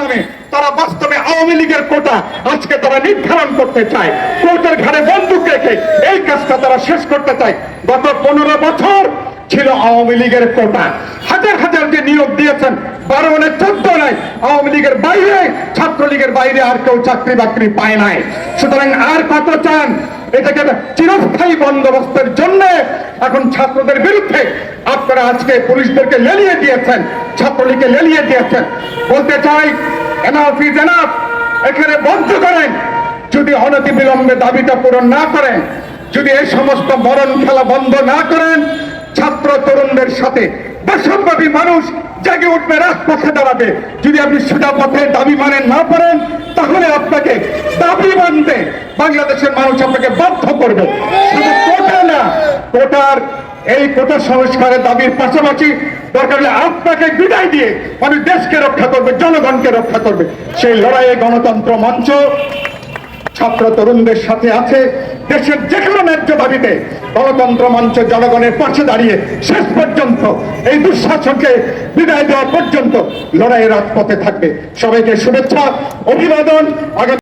নামে তারা বাস্তবে আওয়ামী লীগের কোটা আজকে তারা নির্ধারণ করতে চায়। কোর্টের ঘাড়ে বন্দুক রেখে এই কাজটা তারা শেষ করতে চায়। গত পনেরো বছর ছিল আওয়ামী লীগের কোটা। হাজার হাজার যে নিয়োগ দিয়েছেন, বারো মানে চোদ্দ নাই আওয়ামী লীগের বাইরে, ছাত্রলীগের বাইরে আর কেউ চাকরি বাকরি পায় নাই। সুতরাং আর কত চান? এটাকে চিরস্থায়ী বন্দোবস্তের জন্য এখন ছাত্রদের বিরুদ্ধে আপনারা আজকে পুলিশদেরকে লেলিয়ে দিয়েছেন, ছাত্রলীগকে লেলিয়ে দিয়েছেন। বলতে চাই এনাফ ইজ এনাফ এখানে বন্ধ করেন। যদি অনতি বিলম্বে দাবিটা পূরণ না করেন, যদি এই সমস্ত মরণ খেলা বন্ধ না করেন, ছাত্র তরুণদের সাথে দেশব্যাপী মানুষ জেগে উঠবে, রাজপথে দাঁড়াবে। যদি আপনি সোজা পথে দাবি মানেন, না পারেন তাহলে আপনাকে দাবি মানতে বাংলাদেশের মানুষ আপনাকে বাধ্য করবে। কোটার এই কোটা সংস্কারের দাবির পাশাপাশি দরকার হলে আপনাকে বিদায় দিয়ে মানুষ দেশকে রক্ষা করবে, জনগণকে রক্ষা করবে। সেই লড়াইয়ে গণতন্ত্র মঞ্চ ছাত্র তরুণদের সাথে আছে দেশের যে কোনো ন্যায্য দাবিতে। গণতন্ত্র মঞ্চ জনগণের পাশে দাঁড়িয়ে শেষ পর্যন্ত, এই দুঃশাসনকে বিদায় দেওয়া পর্যন্ত লড়াইয়ের রাজপথে থাকবে। সবাইকে শুভেচ্ছা অভিবাদন আগামী